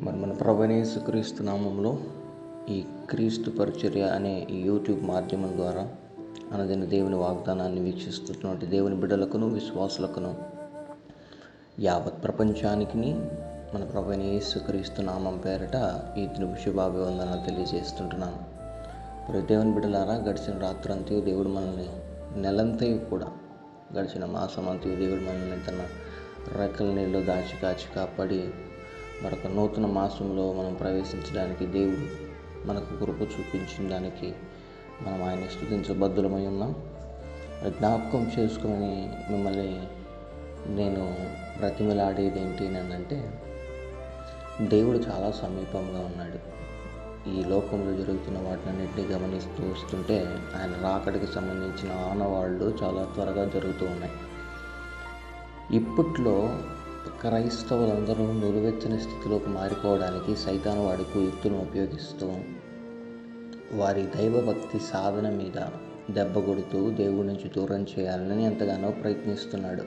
మరి మన ప్రభనేసు క్రీస్తు నామంలో ఈ క్రీస్తు పరిచర్య అనే యూట్యూబ్ మాధ్యమం ద్వారా అనదిన దేవుని వాగ్దానాన్ని వీక్షిస్తున్నటువంటి దేవుని బిడ్డలకును విశ్వాసులకును యావత్ ప్రపంచానికి మన ప్రభుని యేసుక్రీస్తు నామం పేరిట ఈ దినపు శుభాభివందనాలు తెలియజేస్తుంటున్నాను. మరి దేవుని బిడ్డలారా గడిచిన రాత్రంతయు దేవుడు మనల్ని నెలంతయు కూడా గడిచిన మాసం అంతయు దేవుడు మనల్ని తన రెక్కల నీళ్ళు దాచి కాచి కాపాడి మరొక నూతన మాసంలో మనం ప్రవేశించడానికి దేవుడు మనకు కృప చూపించిన దానికి మనం ఆయన స్థుతించబద్ధులమై ఉన్నాం. జ్ఞాపకం చేసుకొని మిమ్మల్ని నేను బ్రతిమలాడేది ఏంటి అని అంటే దేవుడు చాలా సమీపంగా ఉన్నాడు. ఈ లోకంలో జరుగుతున్న వాటినన్నింటినీ గమనిస్తూ వస్తుంటే ఆయన రాకడికి సంబంధించిన ఆనవాళ్ళు చాలా త్వరగా జరుగుతూ ఉన్నాయి. ఇప్పట్లో క్రైస్తవులందరూ నిలువెత్తని స్థితిలోకి మారిపోవడానికి సైతాను వాడుకు యుక్తులను ఉపయోగిస్తూ వారి దైవభక్తి సాధన మీద దెబ్బ కొడుతూ దేవుడి నుంచి దూరం చేయాలని ఎంతగానో ప్రయత్నిస్తున్నాడు.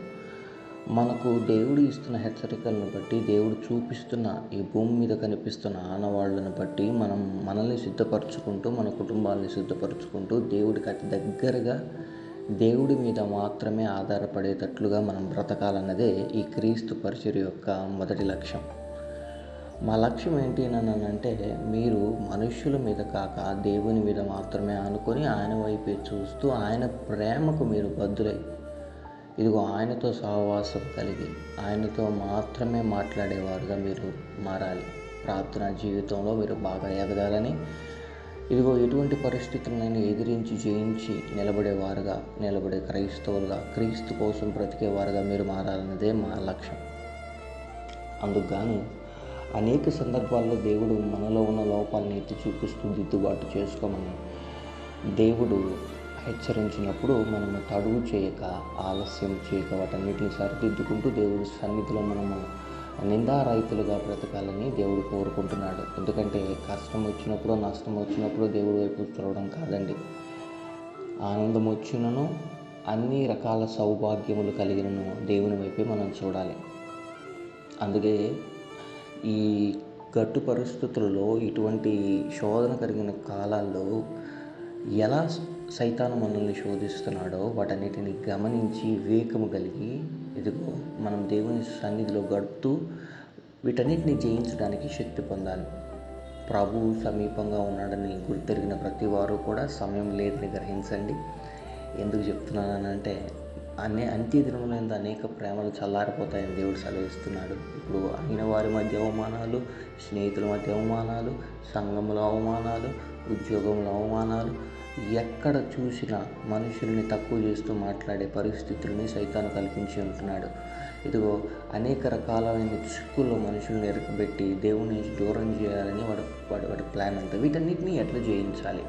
మనకు దేవుడు ఇస్తున్న హెచ్చరికలను బట్టి దేవుడు చూపిస్తున్న ఈ భూమి మీద కనిపిస్తున్న ఆనవాళ్ళను బట్టి మనం మనల్ని సిద్ధపరచుకుంటూ మన కుటుంబాలని సిద్ధపరచుకుంటూ దేవుడికి అతి దగ్గరగా దేవుడి మీద మాత్రమే ఆధారపడేటట్లుగా మనం బ్రతకాలన్నదే ఈ క్రీస్తు పరిచర్ యొక్క మొదటి లక్ష్యం. మా లక్ష్యం ఏంటి అని అంటే మీరు మనుష్యుల మీద కాక దేవుని మీద మాత్రమే అనుకొని ఆయన వైపే చూస్తూ ఆయన ప్రేమకు మీరు బద్దులై ఇదిగో ఆయనతో సహవాసం కలిగి ఆయనతో మాత్రమే మాట్లాడేవారుగా మీరు మారాలి. ప్రార్థనా జీవితంలో మీరు బాగా ఎదగాలని ఇదిగో ఎటువంటి పరిస్థితులను ఎదిరించి జయించి నిలబడేవారుగా నిలబడే క్రైస్తవులుగా క్రీస్తు కోసం బ్రతికేవారుగా మీరు మారాలన్నదే మా లక్ష్యం. అందుకు గాను అనేక సందర్భాల్లో దేవుడు మనలో ఉన్న లోపాలను ఎత్తి చూపిస్తూ దిద్దుబాటు చేసుకోమని దేవుడు హెచ్చరించినప్పుడు మనము తడువు చేయక ఆలస్యం చేయక వాటన్నిటిని సరిదిద్దుకుంటూ దేవుడి సన్నిధిలో మనము నిందా రైతులుగా బ్రతకాలని దేవుడు కోరుకుంటున్నాడు. ఎందుకంటే కష్టం వచ్చినప్పుడు నష్టం వచ్చినప్పుడు దేవుడి వైపు చూడడం కాదండి. ఆనందం వచ్చినను అన్ని రకాల సౌభాగ్యములు కలిగినను దేవుని వైపే మనం చూడాలి. అందుకే ఈ గట్టు పరిస్థితులలో ఇటువంటి శోధన కలిగిన కాలాల్లో ఎలా సైతాను మనల్ని శోధిస్తున్నాడో వాటన్నిటిని గమనించి వివేకము కలిగి ఇదిగో మనం దేవుని సన్నిధిలో గడుపుతూ వీటన్నిటిని జయించడానికి శక్తి పొందాలి. ప్రభు సమీపంగా ఉన్నాడని గుర్తెరిగిన ప్రతి వారు కూడా సమయం లేదని గ్రహించండి. ఎందుకు చెప్తున్నానంటే అనే అంత్య దినములందు అనేక ప్రేమలు చల్లారిపోతాయని దేవుడు సెలవిస్తున్నాడు. ఇప్పుడు అయిన వారి మధ్య అవమానాలు స్నేహితుల మధ్య అవమానాలు సంఘముల అవమానాలు ఉద్యోగముల అవమానాలు ఎక్కడ చూసినా మనుషుల్ని తక్కువ చేస్తూ మాట్లాడే పరిస్థితుల్ని సైతాను కల్పించి ఉంటున్నాడు. ఇదిగో అనేక రకాలైన చిక్కుల్లో మనుషుల్ని ఎరకబెట్టి దేవుని దూరం చేయాలని వాడు వాడి వాడి ప్లాన్ అంతా. వీటన్నిటిని ఎట్లా జయించాలి?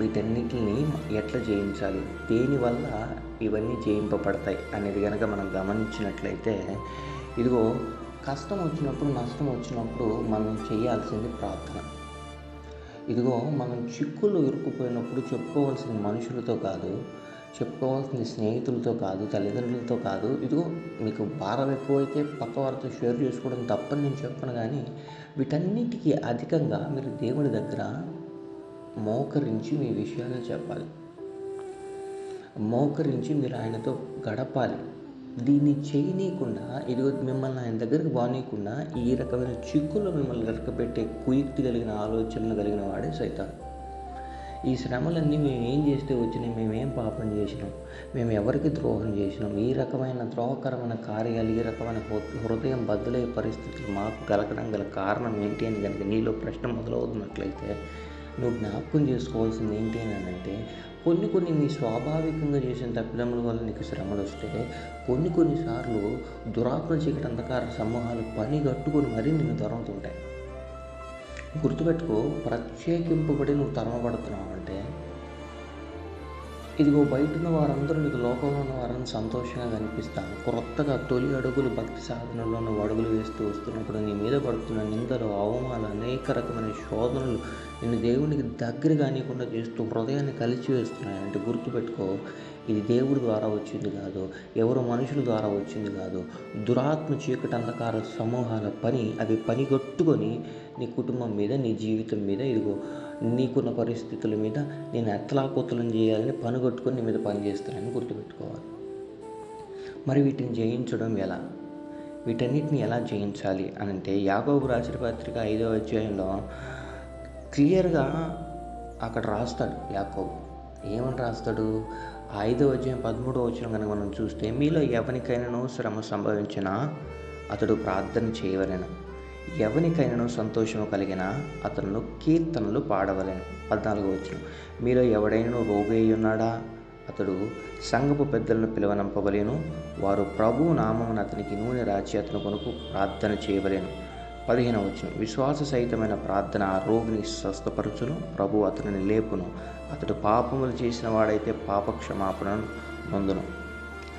వీటన్నిటిని ఎట్లా జయించాలి? దేనివల్ల ఇవన్నీ జయింపబడతాయి అనేది కనుక మనం గమనించినట్లయితే ఇదిగో కష్టం వచ్చినప్పుడు నష్టం వచ్చినప్పుడు మనం చేయాల్సింది ప్రార్థన. ఇదిగో మనం చిక్కులు ఇరుక్కుపోయినప్పుడు చెప్పుకోవాల్సిన మనుషులతో కాదు చెప్పుకోవాల్సిన స్నేహితులతో కాదు తల్లిదండ్రులతో కాదు. ఇదిగో మీకు భారం ఎక్కువైతే పక్క వారితో షేర్ చేసుకోవడం తప్పని నేను చెప్పను కానీ వీటన్నిటికీ అధికంగా మీరు దేవుడి దగ్గర మోకరించి మీ విషయాలు చెప్పాలి. మోకరించి మీరు ఆయనతో గడపాలి. దీన్ని చేయనీయకుండా ఇదిగో మిమ్మల్ని ఆయన దగ్గరికి బానీయకుండా ఈ రకమైన చిక్కుల్లో మిమ్మల్ని వెనకబెట్టే కుయుక్తి కలిగిన ఆలోచనలు కలిగిన వాడే సైతం ఈ శ్రమలన్నీ మేము ఏం చేస్తే వచ్చినాయి మేమేం పాపం చేసినాం మేము ఎవరికి ద్రోహం చేసినాం ఈ రకమైన ద్రోహకరమైన కార్యాలు ఈ రకమైన హృదయం బదులయ్యే పరిస్థితులు మాకు కలగడం గల కారణం ఏంటి అని కనుక నీలో ప్రశ్న మొదలవుతున్నట్లయితే నువ్వు జ్ఞాపకం చేసుకోవాల్సింది ఏంటి అని అంటే కొన్ని కొన్ని నీ స్వాభావికంగా చేసిన తప్పిదముల వల్ల నీకు శ్రమలు వస్తే కొన్ని కొన్నిసార్లు దురాత్మ చీకటి అంధకార సమూహాలు పని కట్టుకొని మరీ నిన్ను తరుముతుంటాయి గుర్తుపెట్టుకో ప్రత్యేకింపబడి నువ్వు తరమబడుతున్నావు అంటే ఇదిగో బయట ఉన్న వారందరూ నీకు లోకంలో ఉన్న వారిని సంతోషంగా కనిపిస్తాను క్రొత్తగా తొలి అడుగులు భక్తి సాధనలో నువ్వు అడుగులు వేస్తూ వస్తున్నప్పుడు నీ మీద పడుతున్న నిందలు అవమానాలు అనేక రకమైన శోధనలు నిన్ను దేవునికి దగ్గర కానికుండా చేస్తూ హృదయాన్ని కలిసి వేస్తున్నాయి అంటే గుర్తుపెట్టుకో ఇది దేవుడి ద్వారా వచ్చింది కాదు ఎవరు మనుషుల ద్వారా వచ్చింది కాదు. దురాత్మ చీకటి అంధకార సమూహాల పని అవి పనిగొట్టుకొని నీ కుటుంబం మీద నీ జీవితం మీద ఇదిగో నీకున్న పరిస్థితుల మీద నేను ఎత్తలాకోతలం చేయాలని పనిగొట్టుకొని నీ మీద పనిచేస్తానని గుర్తుపెట్టుకోవాలి. మరి వీటిని జయించడం ఎలా? వీటన్నిటిని ఎలా జయించాలి అని అంటే రాసిన పత్రిక ఐదో అధ్యాయంలో క్లియర్గా అక్కడ రాస్తాడు యాకోబు. ఏమని రాస్తాడు? ఐదో వచ్చిన పదమూడో వచ్చిన కనుక మనం చూస్తే మీలో ఎవరికైనాను శ్రమ సంభవించినా అతడు ప్రార్థన చేయవలెను. ఎవరికైనాను సంతోషము కలిగిన అతను కీర్తనలు పాడవలేను. పద్నాలుగో వచ్చిన మీలో ఎవడైనా రోగి ఉన్నాడా అతడు సంఘపు పెద్దలను పిలువనంపవలేను. వారు ప్రభు నామమున అతనికి నూనె రాచి అతను కొనుకు ప్రార్థన చేయవలేను. పదిహేను వచ్చిన విశ్వాస సహితమైన ప్రార్థన రోగిని స్వస్థపరచును ప్రభు అతనిని లేపును. అతడు పాపములు చేసిన వాడైతే పాపక్షమాపణను పొందును.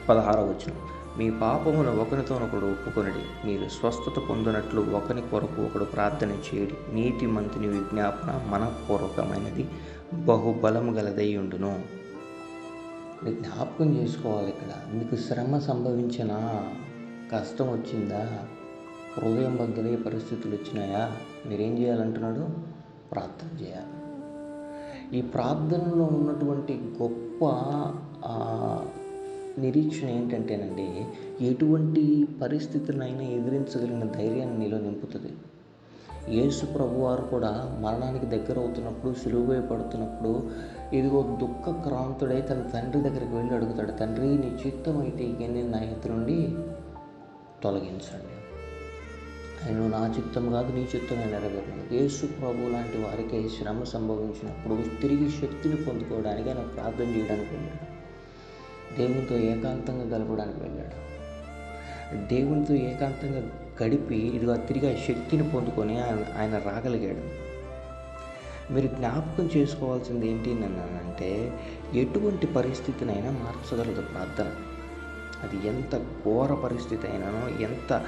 పదహార వచ్చిన మీ పాపములు ఒకరితోనొకడు ఒప్పుకొనడి. మీరు స్వస్థత పొందినట్లు ఒకరి కొరకు ఒకడు ప్రార్థన చేయడి. నీతి మంతుని విజ్ఞాపన మనపూర్వకమైనది బహుబలము గలదై ఉండును. జ్ఞాపకం చేసుకోవాలి ఇక్కడ. మీకు శ్రమ సంభవించిన కష్టం వచ్చిందా? హృదయం బద్దలే పరిస్థితులు వచ్చినాయా? మీరేం చేయాలంటున్నాడు? ప్రార్థన చేయాలి. ఈ ప్రార్థనలో ఉన్నటువంటి గొప్ప నిరీక్షణ ఏంటంటేనండి ఎటువంటి పరిస్థితులైనా ఎదిరించగలిగిన ధైర్యాన్ని నీలో నింపుతుంది. యేసు ప్రభువారు కూడా మరణానికి దగ్గర అవుతున్నప్పుడు సులువుగా పడుతున్నప్పుడు ఇదిగో దుఃఖ క్రాంతుడై తన తండ్రి దగ్గరికి వెళ్ళి అడుగుతాడు తండ్రి నీ చిత్తం అయితే ఈ నా ఎత్తు నుండి తొలగించండి. ఆయన నా చిత్తం కాదు నీ చిత్తమే నెరవేరను యేసు ప్రభు లాంటి వారికి శ్రమ సంభవించినప్పుడు తిరిగి శక్తిని పొందుకోవడానికి ఆయన ప్రార్థన చేయడానికి వెళ్ళాడు. దేవునితో ఏకాంతంగా గలపడానికి వెళ్ళాడు. దేవునితో ఏకాంతంగా గడిపి ఇదిగా తిరిగి ఆ శక్తిని పొందుకొని ఆయన ఆయన రాగలిగాడు. మీరు జ్ఞాపకం చేసుకోవాల్సింది ఏంటి అంటే ఎటువంటి పరిస్థితినైనా మార్చగలదు ప్రార్థన. అది ఎంత ఘోర పరిస్థితి అయినానో ఎంత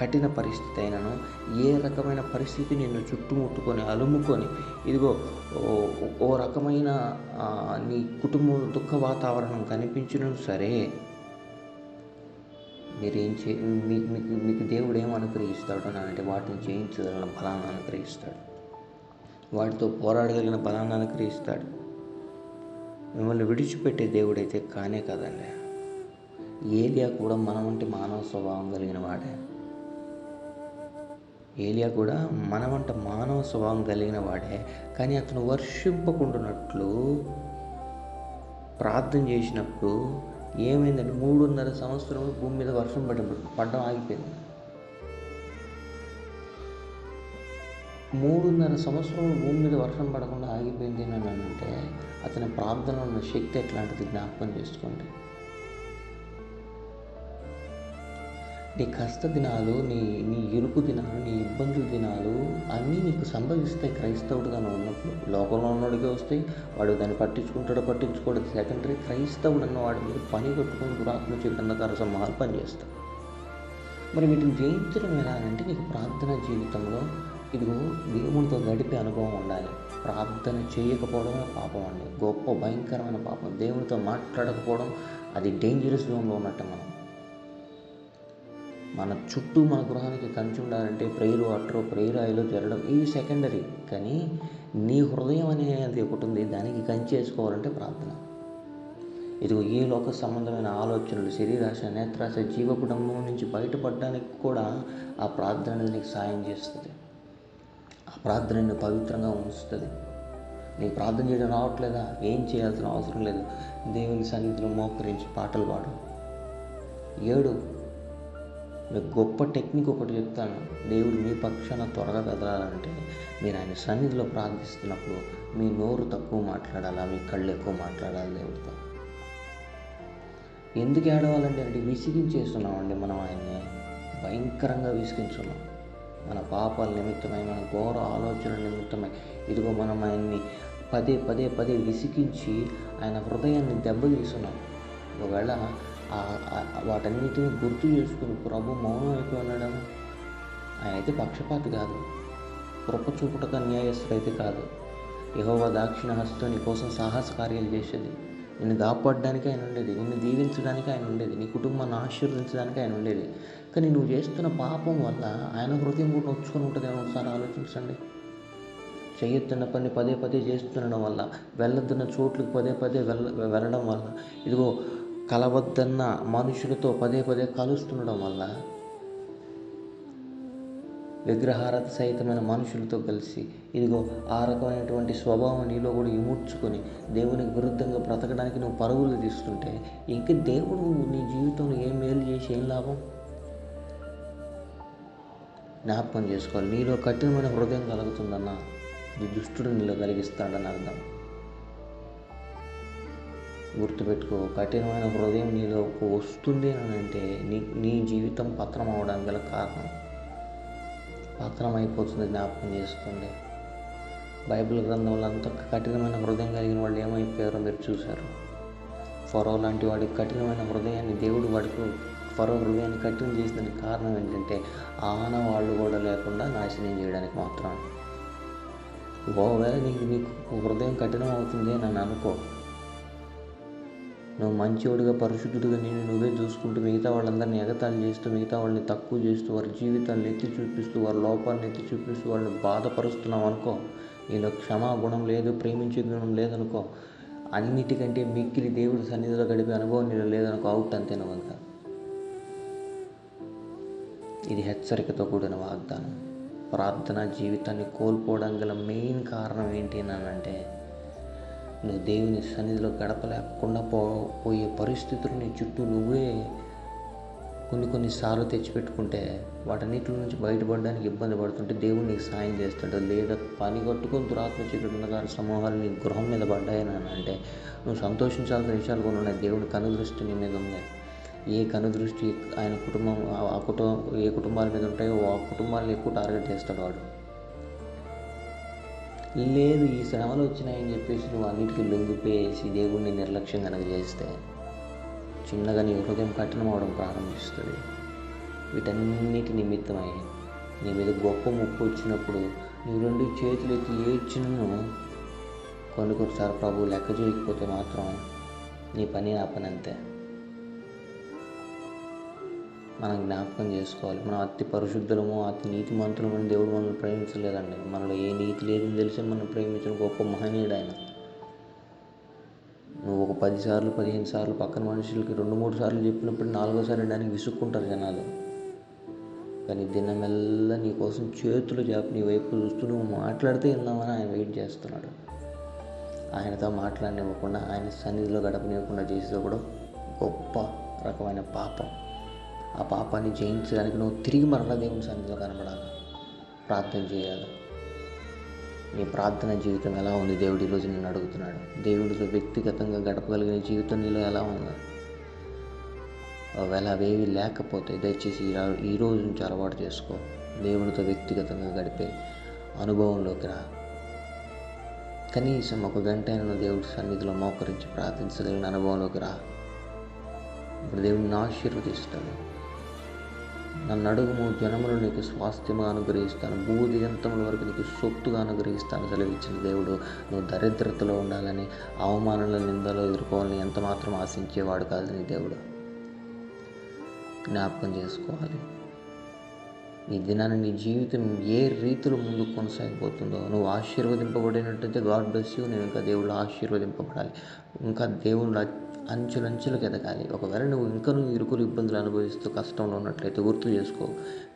కఠిన పరిస్థితి అయినను. ఏ రకమైన పరిస్థితి నిన్ను చుట్టుముట్టుకొని అలుముకొని ఇదిగో ఓ- ఓ రకమైన నీ కుటుంబ దుఃఖ వాతావరణం కనిపించినా సరే. మీరేం చే మీకు మీకు మీకు దేవుడు ఏం అనుగ్రహిస్తాడు అంటే వాటిని చేయించగలిగిన బలాన్ని అనుగ్రహిస్తాడు. వాటితో పోరాడగలిగిన బలాన్ని అనుగ్రహిస్తాడు. మిమ్మల్ని విడిచిపెట్టే దేవుడైతే కానే కదండి. ఏలియా కూడా మన వంటి మానవ స్వభావం కలిగిన వాడే. ఏలియా కూడా మన వంట మానవ స్వభావం కలిగిన వాడే. కానీ అతను వర్షింపకుండానట్లు ప్రార్థన చేసినప్పుడు ఏమైందంటే మూడున్నర సంవత్సరం భూమి మీద వర్షం పడి పడడం ఆగిపోయింది. మూడున్నర సంవత్సరం భూమి మీద వర్షం పడకుండా ఆగిపోయింది అని అంటే అతని ప్రార్థనలో ఉన్న శక్తి ఎట్లాంటిది జ్ఞాపకం చేసుకోండి. నీ కష్ట దినాలు నీ నీ ఇరుకు దినాలు నీ ఇబ్బందుల దినాలు అన్నీ నీకు సంభవిస్తాయి. క్రైస్తవుడుగానే ఉన్నప్పుడు. లోకంలో ఉన్నోడికే వస్తాయి. వాడు దాన్ని పట్టించుకుంటాడో పట్టించుకోవడం సెకండరీ క్రైస్తవుడు అన్న వాడి మీద పని కొట్టుకొని దురాత్మ చైతన్యకార సమూహాలు పనిచేస్తాడు మరి వీటిని జయించడం ఎలా అంటే నీకు ప్రార్థన జీవితంలో ఇదిగో దేవునితో గడిపే అనుభవం ఉండాలి. ప్రార్థన చేయకపోవడం పాపం అండి. గొప్ప భయంకరమైన పాపం. దేవునితో మాట్లాడకపోవడం అది డేంజరస్ జోన్లో ఉన్నట్టు మనం మన చుట్టూ మన గృహానికి కంచి ఉండాలంటే ప్రేయర్ వాటర్ ప్రేయర్ ఆయిలో జరగడం ఇవి సెకండరీ కానీ నీ హృదయం అనేది ఒకటి ఉంది దానికి కంచి వేసుకోవాలంటే ప్రార్థన. ఇదిగో ఈ లోక సంబంధమైన ఆలోచనలు శరీరాశ నేత్రాశ జీవ కుటుంబం నుంచి బయటపడడానికి కూడా ఆ ప్రార్థన అనేది నీకు సాయం చేస్తుంది. ఆ ప్రార్థన నిన్ను పవిత్రంగా ఉంచుతుంది. నీకు ప్రార్థన చేయడం రావట్లేదా? ఏం చేయాల్సిన అవసరం లేదు. దేవుని సన్నిధిలో మోకరించి పాటలు పాడు. ఏడు మీకు గొప్ప టెక్నిక్ ఒకటి చెప్తాను. దేవుడు మీ పక్షాన త్వరగా కదలాలంటే మీరు ఆయన సన్నిధిలో ప్రార్థిస్తున్నప్పుడు మీ నోరు తక్కువ మాట్లాడాలా? మీ కళ్ళు ఎక్కువ మాట్లాడాలి దేవుడితో? ఎందుకు ఏడవాలంటే అంటే విసిగించేస్తున్నామండి మనం ఆయన్ని. భయంకరంగా విసిగించున్నాం. మన పాపాల నిమిత్తమై మన ఘోర ఆలోచనల నిమిత్తమై. ఇదిగో మనం ఆయన్ని పదే పదే పదే విసిగించి ఆయన హృదయాన్ని దెబ్బతీస్తున్నాం. ఒకవేళ వాటన్నిటిని గుర్తు చేసుకుని ప్రభు మౌనం అయిపోయి ఉండడం ఆయన అయితే పక్షపాతి కాదు. కృప చూపుటక న్యాయస్తుడు అయితే కాదు. యహోవ దాక్షిణ హస్తం నీ కోసం సాహస కార్యాలు చేసేది. నిన్ను కాపాడడానికి ఆయన ఉండేది. నిన్ను దీవించడానికి ఆయన ఉండేది. నీ కుటుంబాన్ని ఆశీర్వదించడానికి ఆయన ఉండేది. కానీ నువ్వు చేస్తున్న పాపం వల్ల ఆయన హృదయం కూడా నొచ్చుకొని ఉంటుంది ఒకసారి ఆలోచించండి. చేయొద్దున్న పని పదే పదే చేస్తుండడం వల్ల వెళ్ళొద్దున్న చోట్లకు పదే పదే వెళ్ళ వెళ్ళడం వల్ల. ఇదిగో కలవద్దన్న మనుషులతో పదే పదే కలుస్తుండడం వల్ల విగ్రహారత సహితమైన మనుషులతో కలిసి ఇదిగో ఆ రకమైనటువంటి స్వభావం నీలో కూడా ఇముడ్చుకొని దేవునికి విరుద్ధంగా బ్రతకడానికి నువ్వు పరుగులు తీస్తుంటే ఇంక దేవుడు నీ జీవితంలో ఏం మేలు చేసి ఏం లాభం? జ్ఞాపకం చేసుకోవాలి. నీలో కఠినమైన హృదయం కలుగుతుందన్న నీ దుష్టుడు నీలో కలిగిస్తాడని అర్థం. గుర్తుపెట్టుకో కఠినమైన హృదయం నీలో వస్తుంది అని అంటే నీ నీ జీవితం పత్రం అవడానికి గల కారణం. పత్రం అయిపోతుంది జ్ఞాపకం చేసుకోండి. బైబిల్ గ్రంథంలో అంత కఠినమైన హృదయం కలిగిన వాళ్ళు ఏమైపోయారో మీరు చూశారు. ఫరో లాంటి వాడికి కఠినమైన హృదయాన్ని దేవుడు వాడికి ఫరో హృదయాన్ని కఠినం చేసిన కారణం ఏంటంటే ఆనవాళ్ళు కూడా లేకుండా నాశనం చేయడానికి మాత్రం ఓవేళ నీకు నీకు హృదయం కఠినం అవుతుంది అని అనుకో నువ్వు మంచివాడిగా పరిశుద్ధుడిగా నేను నువ్వే చూసుకుంటూ మిగతా వాళ్ళందరినీ ఎగతాళి చేస్తూ మిగతా వాళ్ళని తక్కువ చేస్తూ వారి జీవితాలను ఎత్తి చూపిస్తూ వారి లోపాలను ఎత్తి చూపిస్తూ వాళ్ళని బాధపరుస్తున్నావు అనుకో. నీలో క్షమాగుణం లేదు ప్రేమించే గుణం లేదనుకో. అన్నిటికంటే మిక్కిలి దేవుడి సన్నిధిలో గడిపే అనుభవం నీలో లేదనుకో. అవుట్ అంతే నువ్వు ఇంకా. ఇది హెచ్చరికతో కూడిన వాగ్దానం. ప్రార్థన జీవితాన్ని కోల్పోవడం గల మెయిన్ కారణం ఏంటి అని అంటే నువ్వు దేవుని సన్నిధిలో గడపలేకుండా పో పోయే పరిస్థితులు నీ చుట్టూ నువ్వే కొన్ని కొన్నిసార్లు తెచ్చిపెట్టుకుంటే వాటన్నిటి నుంచి బయటపడడానికి ఇబ్బంది పడుతుంటే దేవుడు నీకు సాయం చేస్తాడు లేదా పని కట్టుకొని దురాత్మ చీకటి సమూహాలు నీ గృహం మీద పడ్డాయని అంటే నువ్వు సంతోషించాల్సిన విషయాలు కూడా ఉన్నాయి. దేవుడి కనుదృష్టి నీ మీద ఉంది. ఏ కనుదృష్టి ఆయన కుటుంబం ఆ కుటుంబం ఏ కుటుంబాల మీద ఉంటాయో ఆ కుటుంబాలను ఎక్కువ టార్గెట్ చేస్తాడు వాడు. లేదు ఈ శ్రమలు వచ్చినాయని చెప్పేసి నువ్వు అన్నిటికీ లొంగిపోయేసి దేవుడిని నిర్లక్ష్యం కనుక చేస్తే చిన్నగా నీ హృదయం కఠినం అవడం ప్రారంభిస్తుంది. వీటన్నిటి నిమిత్తమై నీ మీద గొప్ప ముప్పు వచ్చినప్పుడు నువ్వు రెండు చేతులు ఎత్తి ఏడ్చినను కొన్ని కొన్నిసార్లు ప్రభు లెక్క చేయకపోతే మాత్రం నీ పని నా పని అంతే మనం జ్ఞాపకం చేసుకోవాలి. మనం అతి పరిశుద్ధులము అతి నీతి మంతులమని దేవుడు మనల్ని ప్రేమించలేదండి. మనలో ఏ నీతి లేదని తెలిసి మనం ప్రేమించిన గొప్ప మహనీయుడు ఆయన నువ్వు ఒక పది సార్లు పదిహేను సార్లు పక్కన మనుషులకి రెండు మూడు సార్లు చెప్పినప్పుడు నాలుగోసారి దానికి విసుక్కుంటారు జనాలు. కానీ దినమెల్లా నీ కోసం చేతులు చేప నీ వైపు చూస్తూ నువ్వు మాట్లాడితే ఇందామని ఆయన వెయిట్ చేస్తున్నాడు. ఆయనతో మాట్లాడనివ్వకుండా ఆయన సన్నిధిలో గడపనివ్వకుండా చేసేది కూడా గొప్ప రకమైన పాపం. ఆ పాపాన్ని జయించడానికి నువ్వు తిరిగి మరలా దేవుని సన్నిధిలో కనబడాలి. ప్రార్థన చేయాలి. నీ ప్రార్థన జీవితం ఎలా ఉంది? దేవుడు ఈరోజు నేను అడుగుతున్నాడు. దేవుడితో వ్యక్తిగతంగా గడపగలిగిన జీవితం నీలో ఎలా ఉంది? ఒకవేళ అవేవి లేకపోతే దయచేసి ఈ ఈ రోజు నుంచి అలవాటు చేసుకో. దేవునితో వ్యక్తిగతంగా గడిపే అనుభవంలోకి రా. కనీసం ఒక గంట అయినా దేవుడి సన్నిధిలో మోకరించి ప్రార్థించగలిగిన అనుభవంలోకి రా. ఇప్పుడు దేవుడిని ఆశీర్వదిస్తాడు నన్ను అడుగుము జనములు నీకు స్వాస్థ్యము అనుగ్రహిస్తాను. భూదిగంతముల వరకు నీకు సొత్తుగా అనుగ్రహిస్తాను. సెలవిచ్చిన దేవుడు నువ్వు దరిద్రతలో ఉండాలని అవమానాల నిందలో ఎదుర్కోవాలని ఎంత మాత్రం ఆశించేవాడు కాదు నీ దేవుడు. జ్ఞాపకం చేసుకోవాలి. ఈ దినాన్ని నీ జీవితం ఏ రీతిలో ముందుకు కొనసాగిపోతుందో నువ్వు ఆశీర్వదింపబడినట్టయితే గాడ్ బ్లెస్ యూ. నేను ఇంకా దేవుళ్ళు ఆశీర్వదింపబడాలి. ఇంకా దేవుళ్ళు అంచులంచులకు ఎదగాలి ఒకవేళ నువ్వు ఇంకా నువ్వు ఇరుకులు ఇబ్బందులు అనుభవిస్తూ కష్టంలో ఉన్నట్లయితే గుర్తు చేసుకో.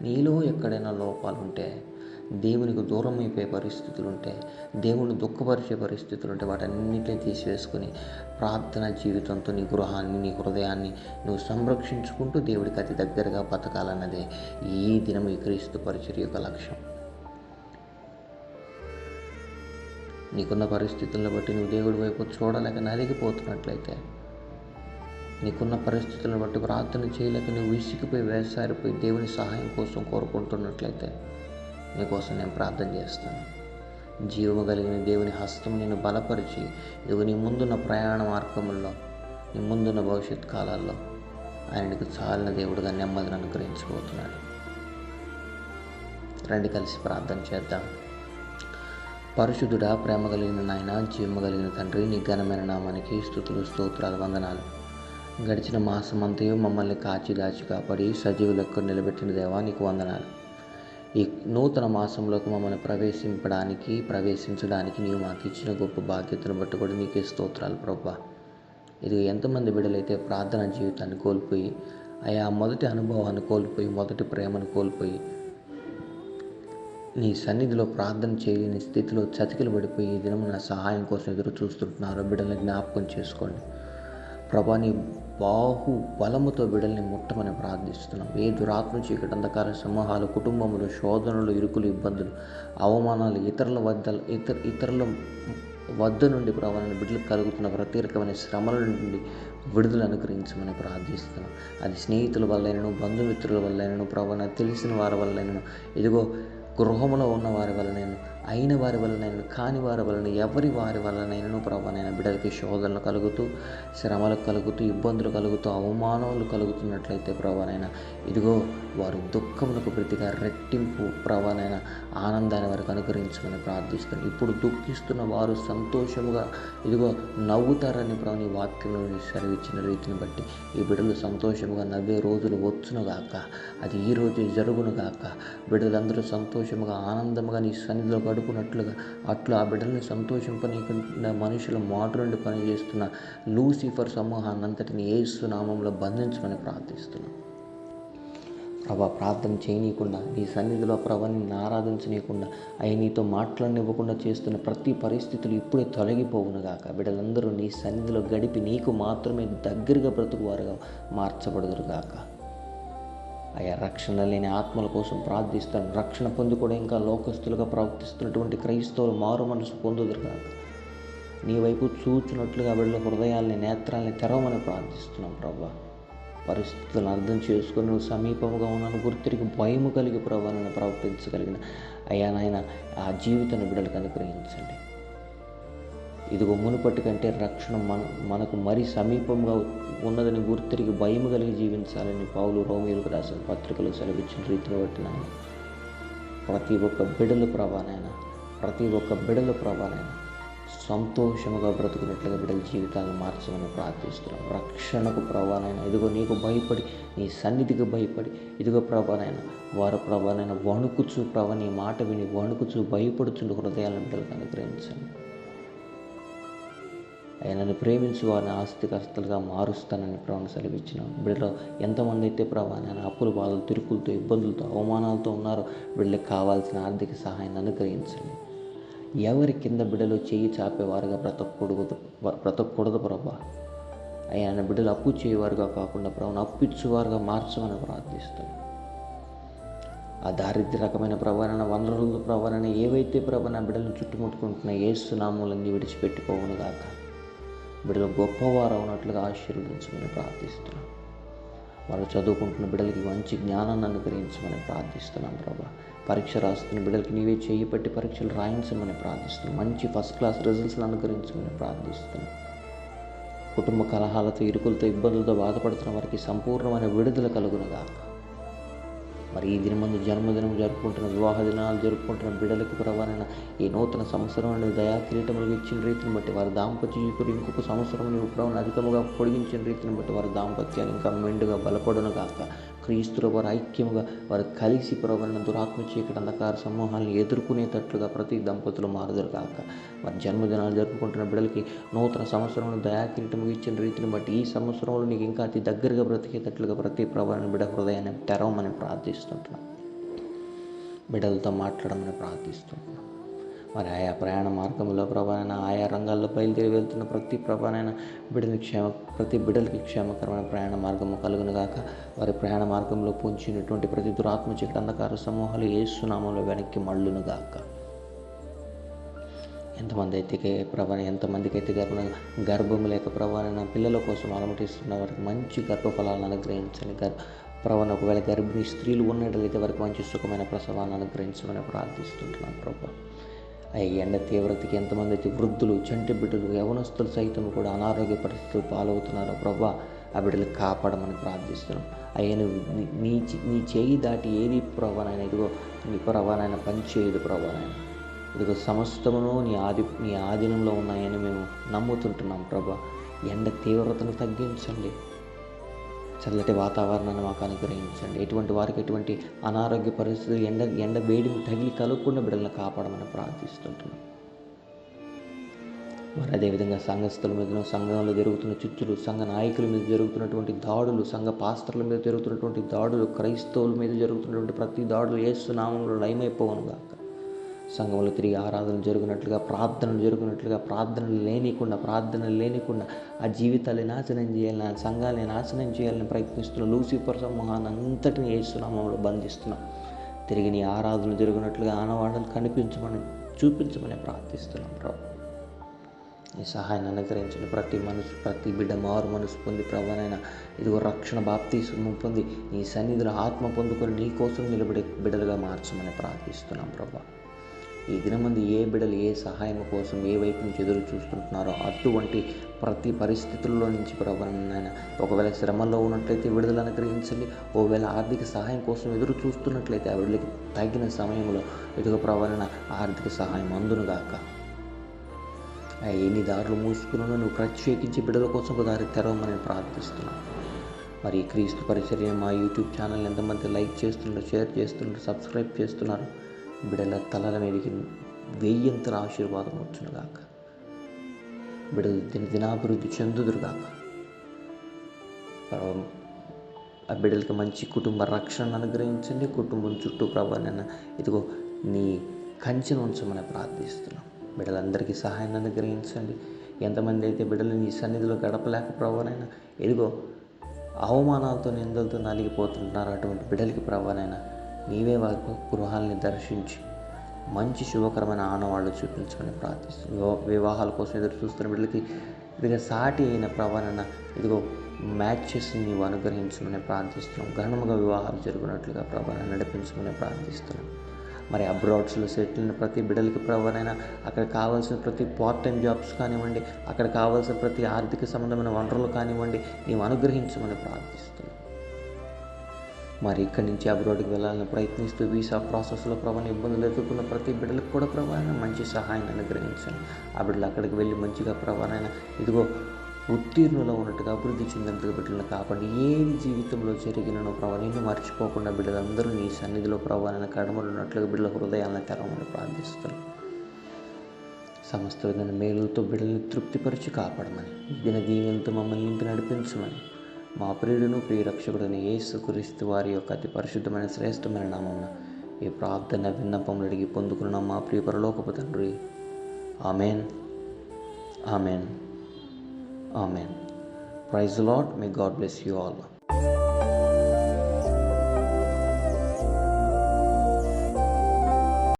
నీలో ఎక్కడైనా లోపాలు ఉంటే దేవునికి దూరం అయిపోయే పరిస్థితులు ఉంటే దేవుని దుఃఖపరిచే పరిస్థితులు ఉంటే వాటన్నిటిని తీసివేసుకొని ప్రార్థన జీవితంతో నీ గృహాన్ని నీ హృదయాన్ని నువ్వు సంరక్షించుకుంటూ దేవుడికి అతి దగ్గరగా బతకాలన్నదే ఈ దినం ఈ క్రీస్తు పరిచర్ యొక్క లక్ష్యం. నీకున్న పరిస్థితులను బట్టి నువ్వు దేవుడి వైపు చూడలేక నలిగిపోతున్నట్లయితే నీకున్న పరిస్థితులను బట్టి ప్రార్థన చేయలేక నువ్వు విసిగిపోయి వేసారిపోయి దేవుని సహాయం కోసం కోరుకుంటున్నట్లయితే నీకోసం నేను ప్రార్థన చేస్తాను. జీవము కలిగిన దేవుని హస్తం నేను బలపరిచి ఇదిగో నీ ముందున్న ప్రయాణ మార్గముల్లో నీ ముందున్న భవిష్యత్ కాలాల్లో ఆయనకు చాలిన దేవుడుగా నెమ్మదిని అనుగ్రహించబోతున్నాడు. రండి కలిసి ప్రార్థన చేద్దాం. పరిశుద్ధుడా ప్రేమ కలిగిన నాయన జీవము కలిగిన తండ్రి నీ ఘనమైన నామానికి స్థుతులు స్తోత్రాలు వందనాలు. గడిచిన మాసమంతయు మమ్మల్ని కాచి దాచి కాపాడి సజీవులకు నిలబెట్టిన దేవా నీకు వందనాలు. ఈ నూతన మాసంలోకి మమ్మల్ని ప్రవేశింపడానికి ప్రవేశించడానికి నీవు మాకు ఇచ్చిన గొప్ప బాధ్యతను బట్టి కూడా నీకే స్తోత్రాలు ప్రభా. ఇది ఎంతమంది బిడ్డలైతే ప్రార్థన జీవితాన్ని కోల్పోయి ఆయా మొదటి అనుభవాన్ని కోల్పోయి మొదటి ప్రేమను కోల్పోయి నీ సన్నిధిలో ప్రార్థన చేయలేని స్థితిలో చతికిలు పడిపోయి ఈ దినం నా సహాయం కోసం ఎదురు చూస్తుంటున్నారో బిడ్డలను జ్ఞాపకం చేసుకోండి. ప్రభా నీ బాహు బలముతో బిడల్ని ముట్టమని ప్రార్థిస్తున్నాం. ఏ దురాత్మ చీకటి అంధకార సమూహాలు కుటుంబములు శోధనలు ఇరుకులు ఇబ్బందులు అవమానాలు ఇతరుల వద్ద ఇతర ఇతరుల వద్ద నుండి ప్రభావాన్ని బిడ్డలకు కలుగుతున్న ప్రతి రకమైన శ్రమల నుండి విడుదల అనుగ్రహించమని ప్రార్థిస్తున్నాం. అది స్నేహితుల వల్లైనను బంధుమిత్రుల వల్లైనను ప్రభావ తెలిసిన వారి వల్లైనను ఇదిగో గృహంలో ఉన్న వారి వల్లనైనా అయిన వారి వలనైనా కాని వారి వలన ఎవరి వారి వలనైనా ప్రభానైనా బిడ్డలకి శోధనలు కలుగుతూ శ్రమలు కలుగుతూ ఇబ్బందులు కలుగుతూ అవమానాలు కలుగుతున్నట్లయితే ప్రభానైనా ఇదిగో వారు దుఃఖములకు ప్రతిగా రెట్టింపు ప్రభానైనా ఆనందాన్ని వారికి అనుగ్రహించమని ప్రార్థిస్తున్నాను ఇప్పుడు దుఃఖిస్తున్న వారు సంతోషముగా ఇదిగో నవ్వుతారని ప్రభు నీ వాక్యంలో సెలవిచ్చిన రీతిని బట్టి ఈ బిడ్డలు సంతోషముగా నవ్వే రోజులు వచ్చునుగాక అది ఈ రోజు జరుగునుగాక బిడ్డలందరూ సంతోషముగా ఆనందముగా నీ సన్నిధిలో గడుపునట్లుగా అట్లా ఆ బిడ్డల్ని సంతోషింపనీయకుండా మనుషుల మాటలుండి పనిచేస్తున్న లూసిఫర్ సమూహాన్ని అంతటిని ఏసు నామంలో బంధించమని ప్రార్థిస్తున్నాం. ప్రభా ప్రార్థన చేయనీయకుండా నీ సన్నిధిలో ప్రభాని ఆరాధించనీయకుండా అవి నీతో మాట్లాడనివ్వకుండా చేస్తున్న ప్రతి పరిస్థితులు ఇప్పుడే తొలగిపోవునుగాక బిడ్డలందరూ నీ సన్నిధిలో గడిపి నీకు మాత్రమే దగ్గరగా బ్రతుకువారుగా మార్చబడుదురుగాక అయ్యా రక్షణ లేని ఆత్మల కోసం ప్రార్థిస్తాను రక్షణ పొంది కూడా ఇంకా లోకస్తులుగా ప్రవర్తిస్తున్నటువంటి క్రైస్తవులు మారు మనసు పొందుదురు కాదు నీ వైపు చూచినట్లుగా బిడ్డల హృదయాల్ని నేత్రాల్ని తెరవమని ప్రార్థిస్తున్నాం ప్రభా. పరిస్థితులను అర్థం చేసుకుని నువ్వు సమీపముగా ఉన్నాను గుర్తిరిగి భయము కలిగి ప్రభా ప్రవర్తించగలిగిన. అయ్యా నాయన ఆ జీవితాన్ని బిడ్డలకు అనుగ్రహించండి. ఇదిగో మునుపటి కంటే రక్షణ మన మనకు మరీ సమీపంగా ఉన్నదని గుర్తిరిగి భయం కలిగి జీవించాలని పౌలు రోమిలకు రాసిన పత్రికలు సెలవిచ్చిన రీతిని బట్టి నాయన ప్రతి ఒక్క బిడలు ప్రభానైనా ప్రతి ఒక్క బిడలు ప్రభానైనా సంతోషముగా బ్రతుకున్నట్లుగా బిడ్డల జీవితాలను మార్చమని ప్రార్థిస్తున్నాం. రక్షణకు ప్రభానైనా ఇదిగో నీకు భయపడి నీ సన్నిధికి భయపడి ఇదిగో ప్రభానైనా వారు ప్రభానైనా వణుకుచు ప్రభ నీ మాట విని వణుకుచు భయపడుచుండు హృదయాలను బిడ్డలకు అనుగ్రహించండి. ఆయనను ప్రేమించు వారిని ఆస్తికస్తులుగా మారుస్తానని ప్రభావం సెలవిచ్చిన బిడ్డలో ఎంతమంది అయితే ప్రభా నేను అప్పుల బాధలు తిరుకులతో ఇబ్బందులతో అవమానాలతో ఉన్నారో బిడ్డలకు కావాల్సిన ఆర్థిక సహాయాన్ని అనుగ్రహించండి. ఎవరి కింద బిడ్డలు చేయి చాపేవారుగా బ్రతకూడదు బ్రతకూడదు ప్రభా ఆయన బిడ్డలు అప్పు చేయవారుగా కాకుండా ప్రభుని అప్పిచ్చేవారుగా మార్చమని ప్రార్థిస్తాను ఆ దారిద్ర్య రకమైన ప్రవరణ వనరుల ప్రవరణ ఏవైతే ప్రభ నా బిడ్డలను చుట్టుముట్టుకుంటున్నా ఏసునాములన్నీ విడిచిపెట్టుకోవును గాక. బిడ్డలు గొప్పవారు అవునట్లుగా ఆశీర్వదించమని ప్రార్థిస్తున్నాం. వాళ్ళు చదువుకుంటున్న బిడ్డలకి మంచి జ్ఞానాన్ని అనుగ్రహించమని ప్రార్థిస్తున్నాం ప్రభా. పరీక్ష రాస్తున్న బిడ్డలకి నీవే చేయి పట్టి పరీక్షలు రాయించమని ప్రార్థిస్తున్నాం. మంచి ఫస్ట్ క్లాస్ రిజల్ట్స్ని అనుగ్రహించమని ప్రార్థిస్తున్నాం. కుటుంబ కలహాలతో ఇరుకులతో ఇబ్బందులతో బాధపడుతున్న వారికి సంపూర్ణమైన విడుదల కలుగునుగాక. మరి ఈ దినం ముందు జన్మదినం జరుపుకుంటున్న వివాహ దినాలు జరుపుకుంటున్న బిడ్డలకు ప్రవాణైన ఈ నూతన సంవత్సరం అనేది దయా కిరీటములు ఇచ్చిన రీతిని బట్టి వారి దాంపత్య జీవితం ఇంకొక సంవత్సరం ఇప్పుడు అధికముగా పొడిగించిన రీతిని బట్టి వారి దాంపత్యాన్ని ఇంకా మెండుగా బలపడును కాక క్రీస్తుల వారు ఐక్యముగా వారు కలిసి ప్రవరణ దురాత్మ చీకటి అంధకార సమూహాలను ఎదుర్కొనేటట్లుగా ప్రతి దంపతులు మారుదరు కాక వారి జన్మదినాలు జరుపుకుంటున్న బిడ్డలకి నూతన సంవత్సరంలో దయాకిరీటము ఇచ్చిన రీతిని బట్టి ఈ సంవత్సరంలో నీకు ఇంకా అతి దగ్గరగా బ్రతికేటట్లుగా ప్రతి ప్రవరణ బిడ హృదయాన్ని తెరవమని ప్రార్థిస్తుంటున్నాం. బిడ్డలతో మాట్లాడమని ప్రార్థిస్తుంటున్నాం. మరి ఆయా ప్రయాణ మార్గంలో ప్రభానైనా ఆయా రంగాల్లో బయలుదేరి వెళ్తున్న ప్రతి ప్రభానైనా బిడ్డని క్షేమ ప్రతి బిడ్డలకి క్షేమకరమైన ప్రయాణ మార్గము కలుగును గాక వారి ప్రయాణ మార్గంలో పుంచినటువంటి ప్రతి దురాత్మ చీకటి అంధకార సమూహాలు ఏసునామంలో వెనక్కి మళ్ళును గాక ఎంతమంది అయితే ప్రభాన ఎంతమందికి అయితే గర్భ గర్భం లేక ప్రభాన పిల్లల కోసం అలమటిస్తున్న వారికి మంచి గర్భఫలాలను అనుగ్రహించండి. గర్భ ప్రభాన ఒకవేళ గర్భిణీ స్త్రీలు ఉన్నట్లయితే వారికి మంచి సుఖమైన ప్రసవాన్ని అనుగ్రహించమని ప్రార్థిస్తుంటున్నాను ప్రభా. ఎండ తీవ్రతకి ఎంతమంది అయితే వృద్ధులు చంటి బిడ్డలు యవనస్తులు సైతం కూడా అనారోగ్య పరిస్థితులు పాలవుతున్నారో ప్రభా ఆ బిడ్డలు కాపాడమని ప్రార్థిస్తున్నాం. అయ్యా నువ్వు నీ- నీ చే- నీ చేయి దాటి ఏది ప్రభానైనా ఇదిగో నీ ప్రభానైనా పనిచేయదు ప్రభానైనా ఇదిగో సమస్తమును నీ ఆది నీ ఆధీనంలో ఉన్నాయని మేము నమ్ముతుంటున్నాం ప్రభా. ఎండ తీవ్రతను తగ్గించండి. చల్లటి వాతావరణాన్ని మాకు అనుగ్రహించండి. ఎటువంటి వారికి ఎటువంటి అనారోగ్య పరిస్థితులు ఎండ ఎండ వేడిని తగిలి కలగకుండా బిడ్డలను కాపాడమని ప్రార్థిస్తుంటున్నాం. మరి అదేవిధంగా సంఘస్థుల మీద సంఘంలో జరుగుతున్న చిచ్చులు సంఘ నాయకుల మీద జరుగుతున్నటువంటి దాడులు సంఘ పాస్టర్ల మీద జరుగుతున్నటువంటి దాడులు క్రైస్తవుల మీద జరుగుతున్నటువంటి ప్రతి దాడులు ఏసునామంలో లయమైపోవను గాక. సంఘంలో తిరిగి ఆరాధన జరిగినట్లుగా ప్రార్థనలు జరిగినట్లుగా ప్రార్థనలు లేనికుండా ప్రార్థనలు లేనికుండా ఆ జీవితాన్ని నాశనం చేయాలని ఆ సంఘాన్ని నాశనం చేయాలని ప్రయత్నిస్తున్న లూసిఫర్ సమూహాన్ని అంతటిని ఏసునామంలో బంధిస్తున్నాం. తిరిగి నీ ఆరాధన జరిగినట్లుగా ఆనవాళ్ళని కనిపించమని చూపించమని ప్రార్థిస్తున్నాం ప్రభు. నీ సహాయాన్ని అనుగ్రహించిన ప్రతి మనసు ప్రతి బిడ్డ మారు మనసు పొంది ప్రభానైనా ఇదిగో రక్షణ బాప్తీసు పొంది నీ సన్నిధిలో ఆత్మ పొందుకొని నీ కోసం నిలబడే బిడ్డలుగా మార్చమని ప్రార్థిస్తున్నాం ప్రభా. ఈ దినమంది ఏ బిడ్డలు ఏ సహాయం కోసం ఏ వైపు నుంచి ఎదురు చూస్తుంటున్నారో అటువంటి ప్రతి పరిస్థితుల్లో నుంచి ప్రభావం ఒకవేళ శ్రమలో ఉన్నట్లయితే విడుదల అనుగ్రహించండి. ఒకవేళ ఆర్థిక సహాయం కోసం ఎదురు చూస్తున్నట్లయితే ఆ విడుదలకి తగిన సమయంలో ఎదుగు ప్రవరణ ఆర్థిక సహాయం అందునుగాక ఎన్ని దారులు మూసుకున్నానో నువ్వు ప్రత్యేకించి బిడ్డల కోసం ఒక దారి తెరవమని ప్రార్థిస్తున్నాను. మరి క్రీస్తు పరిచర్య మా యూట్యూబ్ ఛానల్ ఎంతమంది లైక్ చేస్తున్నారు షేర్ చేస్తున్నారు సబ్స్క్రైబ్ చేస్తున్నారు బిడల తలల మీదకి వెయ్యంతల ఆశీర్వాదం వచ్చునుగాక బిడ్డలు దిన దినాభివృద్ధి చెందుదురుగాక ఆ బిడ్డలకి మంచి కుటుంబ రక్షణ అనుగ్రహించండి. కుటుంబం చుట్టూ ప్రభావం ఇదిగో నీ కంచెను ఉంచమని ప్రార్థిస్తున్నాం. బిడ్డలందరికీ సహాయాన్ని అనుగ్రహించండి. ఎంతమంది అయితే బిడ్డలు నీ సన్నిధిలో గడపలేక ప్రభావనైనా ఇదిగో అవమానాలతో నిందలతో నలిగిపోతుంటున్నారు అటువంటి బిడ్డలకి ప్రభావనైనా నీవే వారి గృహాలని దర్శించి మంచి శుభకరమైన ఆనవాళ్ళు చూపించమని ప్రార్థిస్తున్నాను వివాహాల కోసం ఎదురు చూస్తున్న బిడ్డలకి ఇదిగో సాటి అయిన ప్రవణన ఇదిగో మ్యాచెస్ నీవు అనుగ్రహించమని ప్రార్థిస్తున్నాం. ఘనముగా వివాహాలు జరుగునట్లుగా ప్రభావం నడిపించమని ప్రార్థిస్తున్నాం. మరి అబ్రాడ్స్లో సెటిల్ అయిన ప్రతి బిడ్డలకి ప్రభావైనా అక్కడ కావాల్సిన ప్రతి పార్ట్ టైం జాబ్స్ కానివ్వండి అక్కడ కావాల్సిన ప్రతి ఆర్థిక సంబంధమైన వనరులు కానివ్వండి నీవు అనుగ్రహించమని ప్రార్థిస్తున్నాం. మరి ఇక్కడి నుంచి అబ్రాడ్కి వెళ్ళాలని ప్రయత్నిస్తూ వీసా ప్రాసెస్లో ప్రభావం ఇబ్బందులు ఎదుర్కొన్న ప్రతి బిడ్డలకు కూడా ప్రభావం. మంచి సహాయాన్ని అనుగ్రహించండి. ఆ బిడ్డలు అక్కడికి వెళ్ళి మంచిగా ప్రభావం ఇదిగో ఉత్తీర్ణులో ఉన్నట్టుగా అభివృద్ధి చెందినట్టుగా బిడ్డలను కాపాడి ఏది జీవితంలో జరిగినను ప్రభావ నిన్ను మర్చిపోకుండా బిడ్డలందరూ నీ సన్నిధిలో ప్రభావం కడమలు ఉన్నట్లుగా బిడ్డల హృదయాలను తెరవమని ప్రార్థిస్తున్నాం. సమస్త విధమైన మేలులతో బిడ్డల్ని తృప్తిపరిచి కాపాడమని దిన దీవెనతో మమ్మల్ని నింపి నడిపించమని మా ప్రియుడును ప్రియరక్షకుడుని యేసు క్రీస్తు వారి యొక్క అతి పరిశుద్ధమైన శ్రేష్టమైన నామమున ఈ ప్రార్థన విన్నపములు అడిగి పొందుకున్న మా ప్రియ పరలోకపు తండ్రి. Amen. Amen. Amen. Praise Lord may God bless you all.